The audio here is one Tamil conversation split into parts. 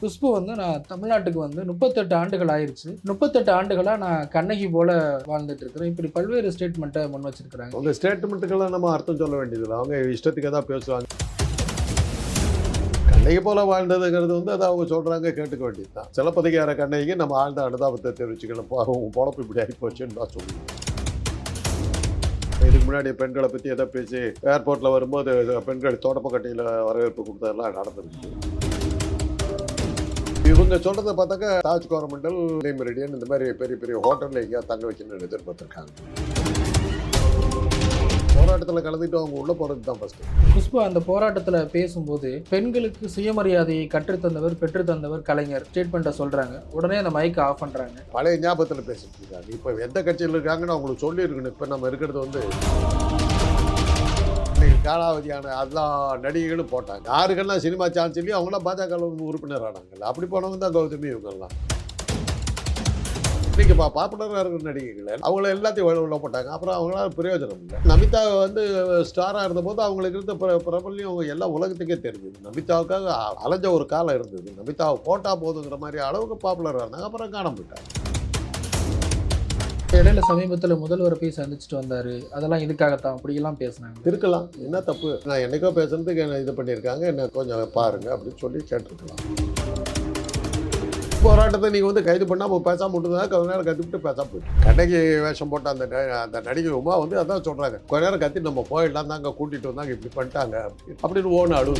குஷ்பு வந்து நான் தமிழ்நாட்டுக்கு வந்து முப்பத்தெட்டு ஆண்டுகள் ஆயிருச்சு. முப்பத்தெட்டு ஆண்டுகளாக நான் கண்ணகி போல வாழ்ந்துட்டு இருக்கிறேன். இப்படி பல்வேறு ஸ்டேட்மெண்ட்டை முன் வச்சிருக்கிறாங்க. உங்க ஸ்டேட்மெண்ட்டுக்கெல்லாம் நம்ம அர்த்தம் சொல்ல வேண்டியதில்லை. அவங்க இஷ்டத்துக்கு தான் பேசுவாங்க. கண்ணகி போல வாழ்ந்ததுங்கிறது வந்து அதை அவங்க சொல்றாங்க கேட்டுக்க வேண்டியது தான் சிலப்பதிகார கண்ணகிக்கு நம்ம ஆழ்ந்த அனுதாபத்தை தெரிவிச்சுக்கணும். போ, உன் பொழப்பு இப்படி ஆகி போச்சுன்னு தான் சொல்லுவோம் இதுக்கு முன்னாடி பெண்களை பற்றி எதை பேசி ஏர்போர்ட்டில் வரும்போது பெண்கள் தோட்டப்பக்கட்டையில் வரவேற்பு கொடுத்ததெல்லாம் நடந்துருக்கு. இவங்க சொல்றதை பார்த்தாக்கா தாஜ் கோரமண்டல் மெரிடியன் இந்த மாதிரி பெரிய பெரிய ஹோட்டலில் எங்கேயாவது தங்க வைக்கணும்னு எதிர்பார்த்துருக்காங்க. போராட்டத்தில் கலந்துட்டு அவங்க உள்ள போகிறது தான் ஃபஸ்ட்டு குஷ்பு அந்த போராட்டத்தில் பேசும்போது பெண்களுக்கு சுயமரியாதையை கற்றுத்தந்தவர் பெற்றுத்தந்தவர் கலைஞர் ஸ்டேட்மெண்ட்டை சொல்கிறாங்க உடனே அந்த மைக்கை ஆஃப் பண்ணுறாங்க பழைய ஞாபகத்தில் பேசிட்டு இருக்காங்க. இப்போ எந்த கட்சியில் இருக்காங்கன்னு அவங்களுக்கு சொல்லியிருக்கணும். இப்போ நம்ம இருக்கிறது வந்து காலாவதியான எல்லா நடிகைகளும் போட்டாங்க. யாருக்கெல்லாம் சினிமா சான்ஸ் இல்லையோ அவங்களாம் பாஜக உறுப்பினர் ஆனாங்கல்ல. அப்படி போனவங்க தான் கௌதமி இவங்கெல்லாம். இன்றைக்கி பா பாப்புலராக இருக்கிற நடிகைகள் அவங்கள எல்லாத்தையும் உள்ள போட்டாங்க. அப்புறம் அவங்களால பிரயோஜனம் இல்லை. நமிதா வந்து ஸ்டாராக இருந்தபோது அவங்களுக்கு இருந்த பிர பிரபல்யம் அவங்க எல்லா உலகத்துக்கே தெரிஞ்சது. நமிதாவுக்காக அலைஞ்ச ஒரு காலம் இருந்தது. நமிதாவை போட்டால் போதுங்கிற மாதிரி அளவுக்கு பாப்புலராக இருந்தாங்க. அப்புறம் காண போயிட்டாங்க. இடையில சமீபத்தில் முதல்வரை போய் சந்திச்சுட்டு வந்தாரு. அதெல்லாம் இதுக்காகத்தான் அப்படியெல்லாம் பேசினாங்க. இருக்கலாம். என்ன தப்பு? நான் என்னைக்கோ பேசுறதுக்கு என்ன இது பண்ணியிருக்காங்க. என்ன கொஞ்சம் பாருங்க அப்படின்னு சொல்லி கேட்டிருக்கலாம். போராட்டத்தை நீங்கள் வந்து கைது பண்ணாமல் பேசாம விட்டுருந்தா கொஞ்ச நேரம் கத்திவிட்டு பேசாம போயிட்டு. கடைக்கு வேஷம் போட்ட அந்த ந- அந்த நடிகை உமா வந்து அதான் சொல்கிறாங்க கொஞ்ச நேரம் கத்தி நம்ம போயிடலாம் தாங்க கூட்டிகிட்டு வந்தாங்க. இப்படி பண்ணிட்டாங்க அப்படின்னு. ஓன ஓன்னு அழுவு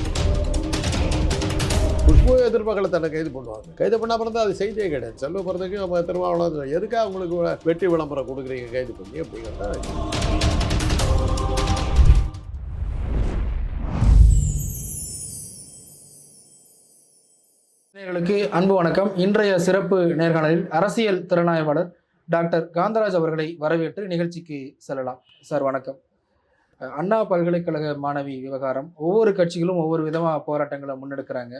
போய் எதிர்பார்க்கல தன்னை கைது பண்ணுவாங்க. கைது பண்ண அப்புறம் தான் அது செய்தியே கிடையாது. செல்வ பிறந்தக்கு நம்ம திருமாவளம் எதுக்காக அவங்களுக்கு வெட்டி விளம்பரம் கொடுக்குறீங்க? கைது பண்ணி அப்படிங்கிறத அன்பு வணக்கம். இன்றைய சிறப்பு நேர்காணலில் அரசியல் திறனாய்வாளர் டாக்டர் காந்தராஜ் அவர்களை வரவேற்று நிகழ்ச்சிக்கு செல்லலாம். சார் வணக்கம். அண்ணா பல்கலைக்கழக மாணவி விவகாரம். ஒவ்வொரு கட்சிகளும் ஒவ்வொரு விதமாக போராட்டங்களை முன்னெடுக்கிறாங்க.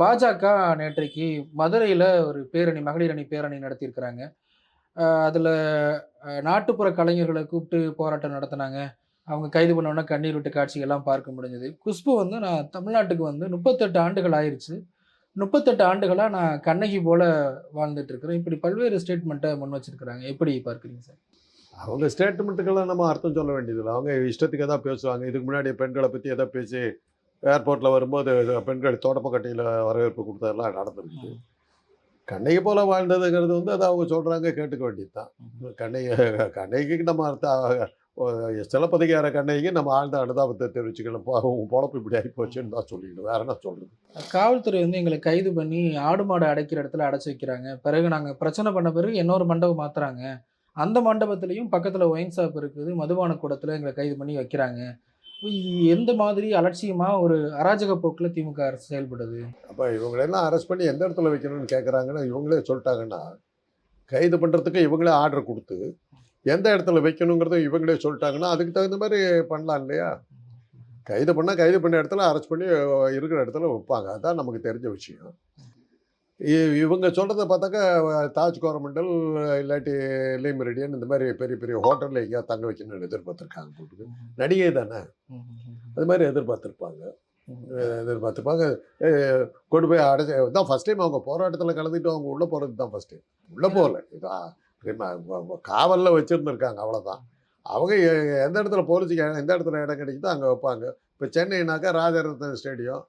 பாஜக நேற்றைக்கு மதுரையில் ஒரு பேரணி மகளிர் அணி பேரணி நடத்தியிருக்கிறாங்க. அதில் நாட்டுப்புற கலைஞர்களை கூப்பிட்டு போராட்டம் நடத்தினாங்க. அவங்க கைது பண்ணோன்னே கண்ணீர் விட்டு காட்சிகள்லாம் பார்க்க முடிஞ்சது. குஷ்பு வந்து நான் தமிழ்நாட்டுக்கு வந்து முப்பத்தெட்டு ஆண்டுகள் ஆயிடுச்சு முப்பத்தெட்டு ஆண்டுகளாக நான் கண்ணகி போல வாழ்ந்துட்டு இருக்கிறேன் இப்படி பல்வேறு ஸ்டேட்மெண்ட்டை முன் வச்சிருக்கிறாங்க. எப்படி பார்க்குறீங்க சார்? அவங்க ஸ்டேட்மெண்ட்டுக்கெல்லாம் நம்ம அர்த்தம் சொல்ல வேண்டியதில்லை. அவங்க இஷ்டத்துக்கு தான் பேசுவாங்க. இதுக்கு முன்னாடி பெண்களை பற்றி எதாவது பேசி ஏர்போர்ட்டில் வரும்போது பெண்கள் தோட்டப்பக்கட்டையில் வரவேற்பு கொடுத்ததெல்லாம் நடந்திருக்கு. கண்ணகி போல வாழ்ந்ததுங்கிறது வந்து அதை அவங்க சொல்கிறாங்க கேட்டுக்க வேண்டியது தான் கண்ணகி கண்ணகிக்கு நம்ம சிலப்பதிகார கண்ணகிக்கு நம்ம ஆழ்ந்த அனுதாபத்தை தெரிவிச்சுக்கணும் போ, உன் பொழப்பு இப்படி ஆகி போச்சுன்னு தான் சொல்லிக்கணும் வேற என்ன சொல்கிறது காவல்துறை வந்து எங்களை கைது பண்ணி ஆடு மாடு அடைக்கிற இடத்துல அடைச்சி வைக்கிறாங்க. பிறகு நாங்கள் பிரச்சனை பண்ண பிறகு இன்னொரு மண்டபம் மாத்துறாங்க. அந்த மண்டபத்துலேயும் பக்கத்தில் ஒயின் ஷாப் இருக்குது. மதுபான கூடத்தில் எங்களை கைது பண்ணி வைக்கிறாங்க. எந்த மாதிரி அலட்சியமாக ஒரு அராஜக போக்கில் திமுக அரசு செயல்படுது? அப்போ இவங்களெல்லாம் அரெஸ்ட் பண்ணி எந்த இடத்துல வைக்கணும்னு கேட்குறாங்கன்னா இவங்களே சொல்லிட்டாங்கன்னா கைது பண்ணுறதுக்கு இவங்களே ஆர்டர் கொடுத்து எந்த இடத்துல வைக்கணுங்கிறத இவங்களே சொல்லிட்டாங்கன்னா அதுக்கு தகுந்த மாதிரி பண்ணலாம் இல்லையா? கைது பண்ணால் கைது பண்ண இடத்துல அரெஸ்ட் பண்ணி இருக்கிற இடத்துல வைப்பாங்க. அதுதான் நமக்கு தெரிஞ்ச விஷயம். இவங்க சொல்கிறத பார்த்தாக்கா தாஜ் கோரமண்டல் இல்லாட்டி லீ மெரிடியன் இந்த மாதிரி பெரிய பெரிய ஹோட்டலில் எங்கேயாவது தங்க வைக்கணும்னு எதிர்பார்த்துருக்காங்க போட்டுக்கு நடிகை தானே? அது மாதிரி எதிர்பார்த்துருப்பாங்க. எதிர்பார்த்துப்பாங்க அஹ் கொண்டு போய் அடைச்சி தான் ஃபஸ்ட் டைம் அவங்க போராட்டத்தில் கலந்துட்டு அவங்க உள்ளே போகிறது தான் ஃபஸ்ட் டைம் உள்ளே போகல. காவலில் வச்சுருந்துருக்காங்க அவ்வளோதான் அவங்க எ- எந்த இடத்துல போலீஸுக்கு எந்த இடத்துல இடம் கிடைக்குதோ அங்கே வைப்பாங்க. இப்போ சென்னைனாக்கா ராஜரத்ன ஸ்டேடியம்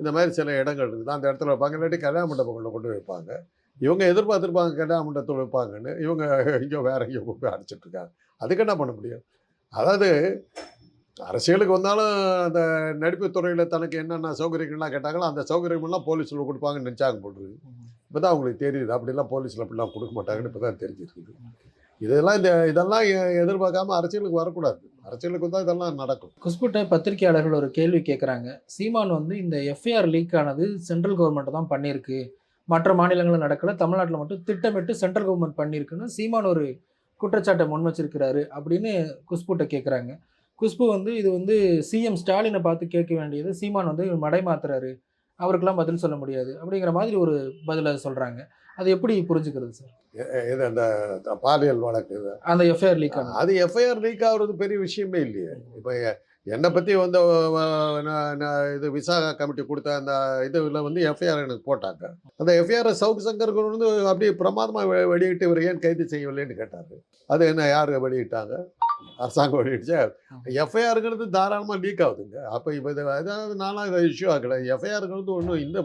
இந்த மாதிரி சில இடங்கள் இருக்குது. அந்த இடத்துல வைப்பாங்க. இல்லாட்டி கல்யாண மண்டபங்களில் கொண்டு வைப்பாங்க. இவங்க எதிர்பார்த்துருப்பாங்க கல்யாண மண்டபத்தில் வைப்பாங்கன்னு இவங்க எங்கேயோ வேற எங்கேயோ போய் அடைச்சிட்டு இருக்காங்க. அதுக்கு என்ன பண்ண முடியும்? அதாவது அரசியலுக்கு வந்தாலும் அந்த நடிப்பு துறையில் தனக்கு என்னென்ன சௌகரியங்கள்லாம் கேட்டாங்களோ அந்த சௌகரியமெல்லாம் போலீஸில் கொடுப்பாங்கன்னு நினச்சாங்க போட்டுருக்கு இப்போ தான் அவங்களுக்கு தெரியுது. அப்படிலாம் போலீஸில் அப்படிலாம் கொடுக்க மாட்டாங்கன்னு இப்போ தான் தெரிஞ்சிருக்குது. இதெல்லாம் இந்த இதெல்லாம் எதிர்பார்க்காம அரசியலுக்கு வரக்கூடாது. அரசியலுக்கு தான் இதெல்லாம் நடக்கும். குஸ்புட்ட பத்திரிகையாளர்கள் ஒரு கேள்வி கேட்குறாங்க சீமான் வந்து இந்த எஃப்ஐஆர் லீக் ஆனது சென்ட்ரல் கவர்மெண்ட் தான் பண்ணியிருக்கு மற்ற மாநிலங்களில் நடக்கல தமிழ்நாட்டில் மட்டும் திட்டமிட்டு சென்ட்ரல் கவர்மெண்ட் பண்ணியிருக்குன்னு சீமான் ஒரு குற்றச்சாட்டை முன் வச்சிருக்கிறாரு அப்படின்னு குஷ்புட்டை கேட்குறாங்க குஷ்பு வந்து இது வந்து சிஎம் ஸ்டாலினை பார்த்து கேட்க வேண்டியது சீமான் வந்து மடை மாத்துறாரு. அவருக்கெல்லாம் பதில் சொல்ல முடியாது அப்படிங்கிற மாதிரி ஒரு பதிலை சொல்கிறாங்க அது எப்படி புரிஞ்சுக்கிறது சார் இது அந்த பாலியல் வழக்கு அந்த எஃப்ஐஆர் லீக் அது எஃப்ஐஆர் லீக் ஆகுறது பெரிய விஷயமே இல்லையே. இப்போ என்னை பற்றி வந்து இது விசாகா கமிட்டி கொடுத்த அந்த இதுல வந்து எஃப்ஐஆர் எனக்கு போட்டாங்க. அந்த எஃப்ஐஆர் சவுக் சங்கர் வந்து அப்படியே பிரமாதமாக வெளியிட்டு இவர் ஏன் கைது செய்யவில்லைன்னு கேட்டார். அது என்ன யார் வெளியிட்டாங்க? அரசாங்கம் வெளியிடுச்சா? எஃப்ஐஆருங்கிறது தாராளமாக லீக் ஆகுதுங்க. அப்போ இப்போ இது அதாவது நானும் இதை இஷ்யூ ஆகலை எஃப்ஐஆருங்கிறது ஒன்றும் இந்த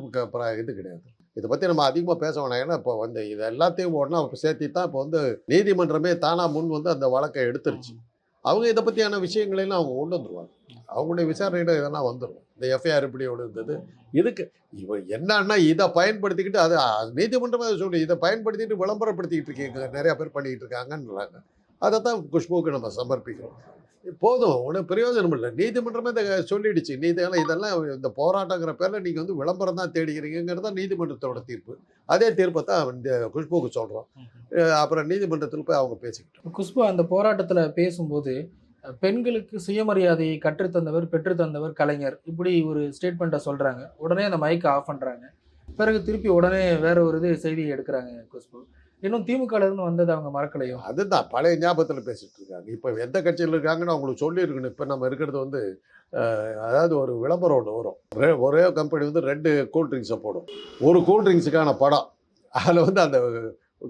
இது கிடையாது. இதை பற்றி நம்ம அதிகமாக பேச வேணாம். ஏன்னா இப்போ வந்து இது எல்லாத்தையும் ஒன்றா சேர்த்தி தான் இப்போ வந்து நீதிமன்றமே தானாக முன் வந்து அந்த வழக்கை எடுத்துருச்சு. அவங்க இதை பற்றியான விஷயங்களெல்லாம் அவங்க கொண்டு வந்துருவாங்க. அவங்களுடைய விசாரணையிட இதெல்லாம் வந்துடும் இந்த எஃப்ஐஆர் இப்படி இருந்தது இதுக்கு இப்போ என்னன்னா இதை பயன்படுத்திக்கிட்டு அது நீதிமன்றமே சொல்லி இதை பயன்படுத்திட்டு விளம்பரப்படுத்திக்கிட்டு இருக்கீங்க. நிறைய பேர் பண்ணிக்கிட்டு இருக்காங்கன்றாங்க. அதை தான் குஷ்புக்கு நம்ம சமர்ப்பிக்கிறோம். போதும் ஒன்றும் பிரயோஜனம் இல்லை. நீதிமன்றமே இதை சொல்லிடுச்சு. நீதி இதெல்லாம் இந்த போராட்டங்கிற பேரில் நீங்கள் வந்து விளம்பரம் தான் தேடிக்கிறீங்கிறது தான் நீதிமன்றத்தோட தீர்ப்பு. அதே தீர்ப்பை தான் இந்த குஷ்புக்கு சொல்கிறோம் அப்புறம் நீதிமன்றத்தில் போய் அவங்க பேசிக்கிட்டோம். குஷ்பு அந்த போராட்டத்தில் பேசும்போது பெண்களுக்கு சுயமரியாதையை கற்றுத்தந்தவர் பெற்றுத்தந்தவர் கலைஞர். இப்படி ஒரு ஸ்டேட்மெண்ட்டை சொல்கிறாங்க உடனே அந்த மைக்கை ஆஃப் பண்ணுறாங்க பிறகு திருப்பி உடனே வேற ஒரு இது செய்தியை எடுக்கிறாங்க குஷ்பு. இன்னும் திமுகல இருந்து வந்தது அவங்க மறக்கலையோ அதுதான் பழைய ஞாபகத்தில் பேசிட்டு இருக்காங்க. இப்போ எந்த கட்சியில் இருக்காங்கன்னு அவங்களுக்கு சொல்லியிருக்கணும். இப்போ நம்ம இருக்கிறது வந்து அதாவது ஒரு விளம்பரம் ஒன்று வரும் ஒரே- கம்பெனி வந்து ரெண்டு கூல்ட்ரிங்க்ஸை போடும். ஒரு கூல்ட்ரிங்க்ஸுக்கான படம். அதில் வந்து அந்த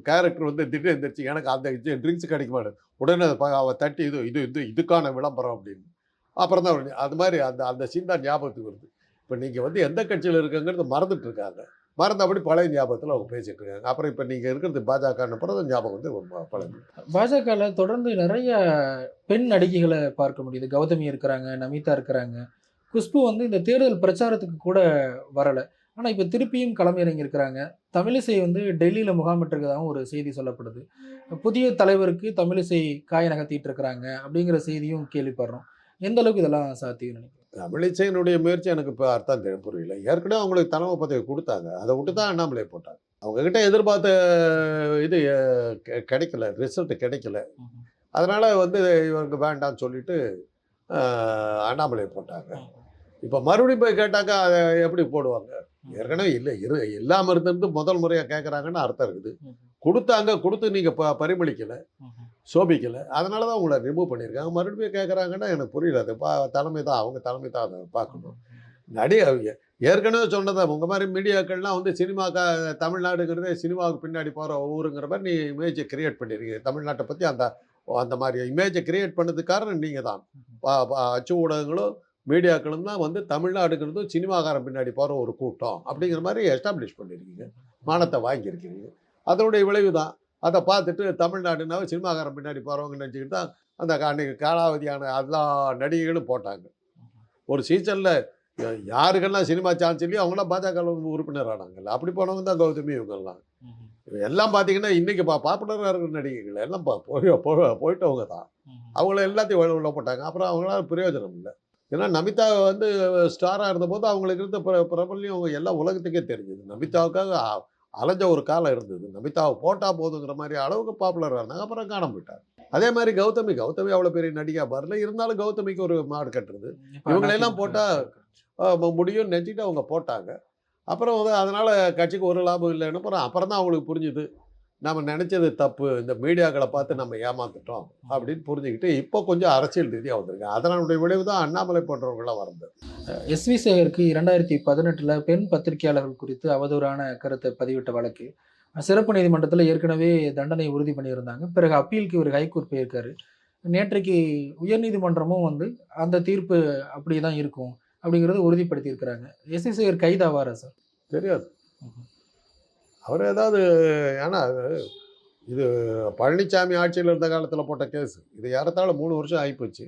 கேரக்டர் வந்து திடீர்னு எந்திரிச்சு எனக்கு அந்த ட்ரிங்க்ஸ் கிடைக்க மாட்டேன் உடனே அவன் தட்டி இது இது இது இதுக்கான விளம்பரம் அப்படின்னு. அப்புறம் தான் அது மாதிரி அந்த அந்த சீன் தான் ஞாபகத்துக்கு வருது. இப்போ நீங்கள் வந்து எந்த கட்சியில் இருக்கங்கிறது மறந்துட்டு இருக்காங்க. மறந்தபடி பழைய ஞாபகத்தில் அவங்க பேசிட்டு இருக்காங்க. அப்புறம் இப்போ நீங்கள் இருக்கிறது பாஜகன்னு பிறகு ஞாபகம் வந்து ரொம்ப பழைய பாஜகவில் தொடர்ந்து நிறைய பெண் நடிகைகளை பார்க்க முடியுது. கௌதமி இருக்கிறாங்க நமிதா இருக்கிறாங்க. குஷ்பு வந்து இந்த தேர்தல் பிரச்சாரத்துக்கு கூட வரலை. ஆனால் இப்போ திருப்பியும் களமிறங்கி இருக்கிறாங்க. தமிழிசை வந்து டெல்லியில் முகாமிட்டிருக்கதாகவும் ஒரு செய்தி சொல்லப்படுது. புதிய தலைவருக்கு தமிழிசை காய நகர்த்திட்டு இருக்கிறாங்க அப்படிங்கிற செய்தியும் கேள்விப்படுறோம். எந்த அளவுக்கு இதெல்லாம் சாத்தியம் நினைக்கிறேன் தமிழிசையினுடைய முயற்சி எனக்கு இப்போ அர்த்தம் தெரிய புரியல. ஏற்கனவே அவங்களுக்கு தலைமை பதவி கொடுத்தாங்க. அதை விட்டு தான் அண்ணாமலை போட்டாங்க அவங்க கிட்ட எதிர்பார்த்த இது கிடைக்கல. ரிசல்ட் கிடைக்கல. அதனால வந்து இவருக்கு வேண்டாம்னு சொல்லிட்டு அண்ணாமலை போட்டாங்க. இப்போ மறுபடியும் போய் கேட்டாக்கா அதை எப்படி போடுவாங்க? ஏற்கனவே இல்லை. இரு இல்லாமல் இருந்திருந்து முதல் முறையாக கேட்குறாங்கன்னு அர்த்தம் இருக்குது. கொடுத்தாங்க கொடுத்து நீங்கள் ப பரிமளிக்கலை. சோபிக்கலை. அதனால தான் உங்களை ரிமூவ் பண்ணியிருக்காங்க மறுபடியும் கேட்குறாங்கன்னா எனக்கு புரியல. அது பா தலைமை தான் அவங்க தலைமை தான் அதை பார்க்கணும். நடி அவங்க ஏற்கனவே சொன்னதை உங்கள் மாதிரி மீடியாக்கள்லாம் வந்து சினிமாக்கா தமிழ்நாடுங்கிறதே சினிமாவுக்கு பின்னாடி போகிற ஊருங்கிற மாதிரி நீ இமேஜை கிரியேட் பண்ணியிருக்கீங்க தமிழ்நாட்டை பற்றி அந்த அந்த மாதிரி இமேஜை கிரியேட் பண்ணதுக்கு காரணம் நீங்கள் தான் பா- பா- அச்சு ஊடகங்களும் மீடியாக்களும் தான் வந்து தமிழ்நாடுங்கிறதும் சினிமாக்காரன் பின்னாடி போகிற ஒரு கூட்டம் அப்படிங்கிற மாதிரி எஸ்டாப்ளிஷ் பண்ணியிருக்கீங்க மானத்தை வாங்கியிருக்கிறீங்க அதனுடைய விளைவு தான் அதை பார்த்துட்டு தமிழ்நாடுனாவே சினிமாக்காரன் பின்னாடி போகிறவங்க நினச்சிக்கிட்டு தான் அந்த கா- அன்னைக்கு காலாவதியான எல்லா நடிகைகளும் போட்டாங்க. ஒரு சீசனில் யாருக்கெல்லாம் சினிமா சான்ஸ் இல்லையோ அவங்களாம் பாஜக உறுப்பினர் ஆனாங்கல்ல. அப்படி போனவங்க தான் கௌதமி இவங்கெல்லாம். இவங்க எல்லாம் பார்த்தீங்கன்னா இன்றைக்கி பா பாப்புலராக இருக்கிற நடிகைகள் எல்லாம் போய் போய்- போயிட்டவங்க தான். அவங்கள எல்லாத்தையும் உள்ள- போட்டாங்க. அப்புறம் அவங்களால பிரயோஜனம் இல்லை. ஏன்னா நமிதா வந்து ஸ்டாராக இருந்தபோது அவங்களுக்கு இருந்த பிர பிரபல்யம் அவங்க எல்லா உலகத்துக்கே தெரிஞ்சது. நமிதாவுக்காக அலைஞ்ச ஒரு காலம் இருந்தது. நமிதாவை போட்டால் போதுங்கிற மாதிரி அளவுக்கு பாப்புலராக இருந்தாங்க. அப்புறம் காண போயிட்டாங்க. அதே மாதிரி கௌதமி. கௌதமி அவ்வளோ பெரிய நடிகா வரல இருந்தாலும் கௌதமிக்கு ஒரு மாடு கட்டுறது. இவங்களெல்லாம் போட்டா ஆஹ் முடியும்னு நினச்சிட்டு அவங்க போட்டாங்க. அப்புறம் வந்து அதனால் கட்சிக்கு ஒரு லாபம் இல்லைன்னு அப்புறம் அப்புறம் தான் அவங்களுக்கு புரிஞ்சுது. நம்ம நினச்சது தப்பு இந்த மீடியாக்களை பார்த்து நம்ம ஏமாந்துட்டோம் அப்படின்னு புரிஞ்சுக்கிட்டு இப்போ கொஞ்சம் அரசியல் ரீதியாக வந்திருக்காங்க அதனுடைய விளைவு தான் அண்ணாமலை போன்றவங்களாம் வந்தது எஸ் வி சேகருக்கு இரண்டாயிரத்தி பதினெட்டில் பெண் பத்திரிகையாளர்கள் குறித்து அவதூறான கருத்தை பதிவிட்ட வழக்கு. சிறப்பு நீதிமன்றத்தில் ஏற்கனவே தண்டனை உறுதி பண்ணியிருந்தாங்க. பிறகு அப்பீலுக்கு இவர் ஹைகோர்ட் போயிருக்காரு. நேற்றைக்கு உயர்நீதிமன்றமும் வந்து அந்த தீர்ப்பு அப்படி தான் இருக்கும் அப்படிங்கிறத உறுதிப்படுத்தியிருக்கிறாங்க. எஸ் வி சேகர் கைதாவாரா சார்? தெரியாது. அவர் ஏதாவது ஏன்னா அது இது பழனிசாமி ஆட்சியில் இருந்த காலத்தில் போட்ட கேஸ். இது ஏறத்தாழ மூணு வருஷம் ஆகிப்போச்சு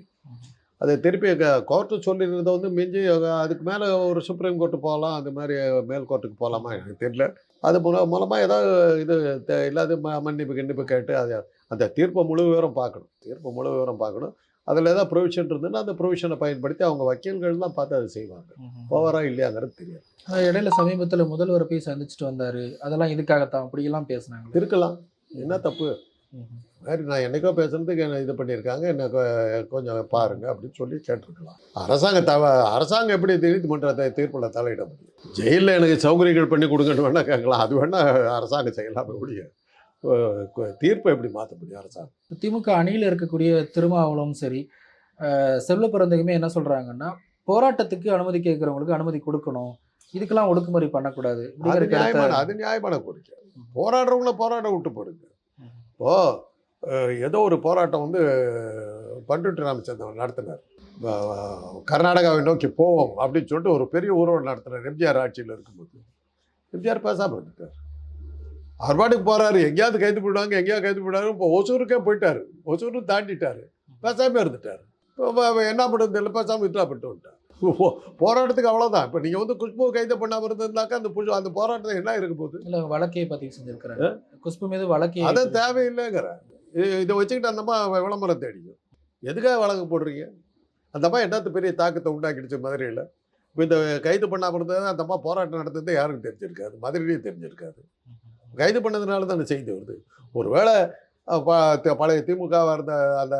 அதை திருப்பி கோர்ட்டு சொல்லியிருந்த வந்து மிஞ்சி அதுக்கு மேலே ஒரு சுப்ரீம் கோர்ட்டு போகலாம் அந்த மாதிரி மேல் கோர்ட்டுக்கு போகலாமா எனக்கு தெரியல. அது மூல மூலமாக ஏதாவது இது இல்லாத ம மன்னிப்பு கிண்ணிப்பு கேட்டு அதை அந்த தீர்ப்பை முழு விவரம் பார்க்கணும். தீர்ப்பை முழு விவரம் பார்க்கணும். அதில் ஏதாவது ப்ரொவிஷன் இருந்ததுன்னா அந்த ப்ரொவிஷனை பயன்படுத்தி அவங்க வக்கீல்கள்லாம் பார்த்து அதை செய்வாங்க. போவரா இல்லையாங்கிறது தெரியாது. இடையில சமீபத்தில் முதல்வரை போய் சந்திச்சுட்டு வந்தாரு. அதெல்லாம் இதுக்காகத்தான் அப்படியெல்லாம் பேசுனாங்க இருக்கலாம். என்ன தப்பு? மாதிரி நான் என்னைக்கோ பேசுறதுக்கு என்ன இது பண்ணியிருக்காங்க என்ன கொஞ்சம் பாருங்க அப்படின்னு சொல்லி கேட்டிருக்கலாம். அரசாங்க தவ அரசாங்கம் எப்படி நீதிமன்றத்தை தீர்ப்புல தலையிட முடியும்? ஜெயிலில் எனக்கு சௌகரியங்கள் பண்ணி கொடுங்கன்னு வேணா கேட்கலாம். அது வேணா அரசாங்கம் செய்யலாம் முடியும் தீர்ப்பை எப்படி மாற்ற முடியும் அரசாங்கம் திமுக அணியில் இருக்கக்கூடிய திருமாவளவும் சரி செல்வ பிறந்தகுமே என்ன சொல்றாங்கன்னா போராட்டத்துக்கு அனுமதி கேட்கறவங்களுக்கு அனுமதி கொடுக்கணும். இதுக்கெல்லாம் ஒடுக்குமுறை பண்ணக்கூடாது அது நியாயமான அது நியாயமான கோரிக்கை. போராடுறவங்கள போராட விட்டு போடுங்க. இப்போ ஏதோ ஒரு போராட்டம் வந்து பண்ருட்டி ராமச்சந்திரன் நடத்தினார். கர்நாடகாவை நோக்கி போவோம் அப்படின்னு சொல்லிட்டு ஒரு பெரிய ஊர்வலம் நடத்தினார். எம்ஜிஆர் ஆட்சியில் இருக்கும்போது. எம்ஜிஆர் பேசாமல் இருந்துட்டார். அவர் பாட்டுக்கு போறாரு. எங்கேயாவது கைது போடுவாங்க எங்கேயாவது கைது போடுவாரு இப்போ ஒசூருக்கே போயிட்டாரு. ஒசூரும் தாண்டிட்டாரு. பேசாம இருந்துட்டார். இப்போ என்ன பண்ணுறது இல்லை பேசாமல் வித்ரா பண்ணிட்டு வந்துட்டார். போராட்டத்துக்கு அவ்வளோதான் இப்போ நீங்கள் வந்து குஷ்பு கைது பண்ணாமல் இருந்திருந்தாக்கா அந்த புஷ் அந்த போராட்டத்தில் என்ன இருக்க போகுது? இல்ல வழக்கே பதிவு செஞ்சிருக்கிறாங்க குஷ்பு மீது வழக்கே அதான் தேவையில்லைங்கிற. இது- வச்சுக்கிட்டு அந்த அம்மா விளம்பரம் தேடிக்கும். எதுக்காக வழக்கு போடுறீங்க? அந்த அம்மா என்னத்து பெரிய தாக்கத்தை உண்டாக்கிடுச்சு மதுரையில்? இப்போ இந்த கைது பண்ணாமல் இருந்தது அந்த அம்மா போராட்டம் நடந்தது யாருக்கும் தெரிஞ்சிருக்காது. மதுரையிலேயே தெரிஞ்சிருக்காது. கைது பண்ணதுனால தான் அந்த செய்தி வருது. ஒருவேளை பழைய திமுகவாக இருந்த அந்த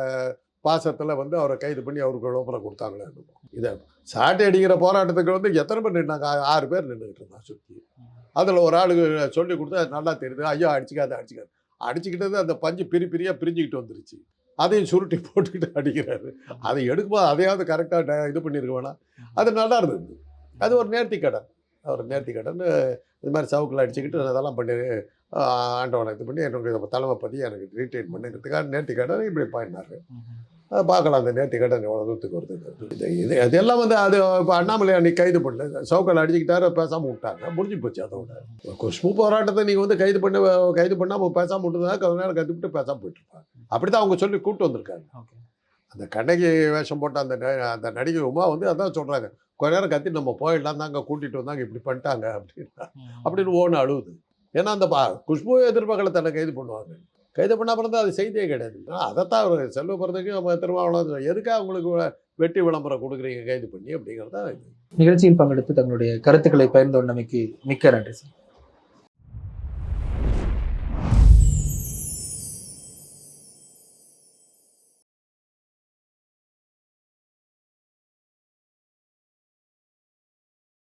பாசத்தில் வந்து அவரை கைது பண்ணி அவருக்கு விளம்பரம் கொடுத்தாங்களே இதை சாட்டை அடிக்கிற போராட்டத்துக்கு வந்து எத்தனை பேர் நின்னாங்க? ஆறு பேர் நின்றுக்கிட்டு இருந்தா சுற்றி அதில் ஒரு ஆளுக்கு சொல்லி கொடுத்தா நல்லா தெரியுது. ஐயோ அடிச்சுக்காத அடிச்சுக்காது. அடிச்சுக்கிட்டது அந்த பஞ்சு பிரி பிரியாக பிரிஞ்சுக்கிட்டு வந்துருச்சு. அதையும் சுருட்டி போட்டுக்கிட்டு அடிக்கிறாரு. அதை எடுக்கும்போது அதையாவது கரெக்டாக இது பண்ணியிருக்க வேணாம். அது நல்லா இருந்தது. அது ஒரு நேர்த்தி கடன் அவர் நேர்த்தி கடன் இது மாதிரி சவுக்கில் அடிச்சுக்கிட்டு அதெல்லாம் பண்ணி ஆண்டவனை இது பண்ணி எனக்கு தலைமை பற்றி எனக்கு ரீட்டைன் பண்ணுங்கிறதுக்காக நேர்த்தி கடன் இப்படி பண்ணினாரு பார்க்கலாம் அந்த நேர்த்தி கடன் எவ்வளோ தூரத்துக்கு வருது இது இது அதெல்லாம் வந்து அது இப்போ அண்ணாமலை அன்றைக்கி கைது பண்ணல சவுக்கில் அடிச்சுக்கிட்டாரு பேசாமல் விட்டாங்க முடிஞ்சு போச்சு அதோட குஷ்பு போராட்டத்தை நீங்கள் வந்து கைது பண்ண கைது பண்ணாமல் பேசாமல் விட்டுருந்தா கொஞ்ச நேரம் கற்றுக்கிட்டு பேசாமல் போயிட்டுருப்பாங்க அப்படி தான் அவங்க சொல்லி கூப்பிட்டு வந்திருக்காங்க. ஓகே. அந்த கண்ணகி வேஷம் போட்ட அந்த அந்த நடிகை உமா வந்து அதான் சொல்கிறாங்க கொஞ்ச நேரம் கத்தி நம்ம போயிடலாம் தாங்க கூட்டிகிட்டு வந்தாங்க இப்படி பண்ணிட்டாங்க அப்படின்னா அப்படின்னு ஓன்னு அழுவுது. ஏன்னா அந்த பா குஷ்பு எதிர்பார்க்கல தன்னை கைது பண்ணுவாங்க. கைது பண்ண அப்புறம் தான் அது செய்தியே கிடையாது. அதைத்தான் அவர் செல்வ பிறந்தக்கு நம்ம திருமாவளவன் எதுக்காக உங்களுக்கு வெ- வெட்டி விளம்பரம் கொடுக்குறீங்க கைது பண்ணி? அப்படிங்கிறதா நிகழ்ச்சியில் பங்கெடுத்து தங்களுடைய கருத்துக்களை பகிர்ந்து கொண்டமைக்கு மிக்க நன்றி சார்.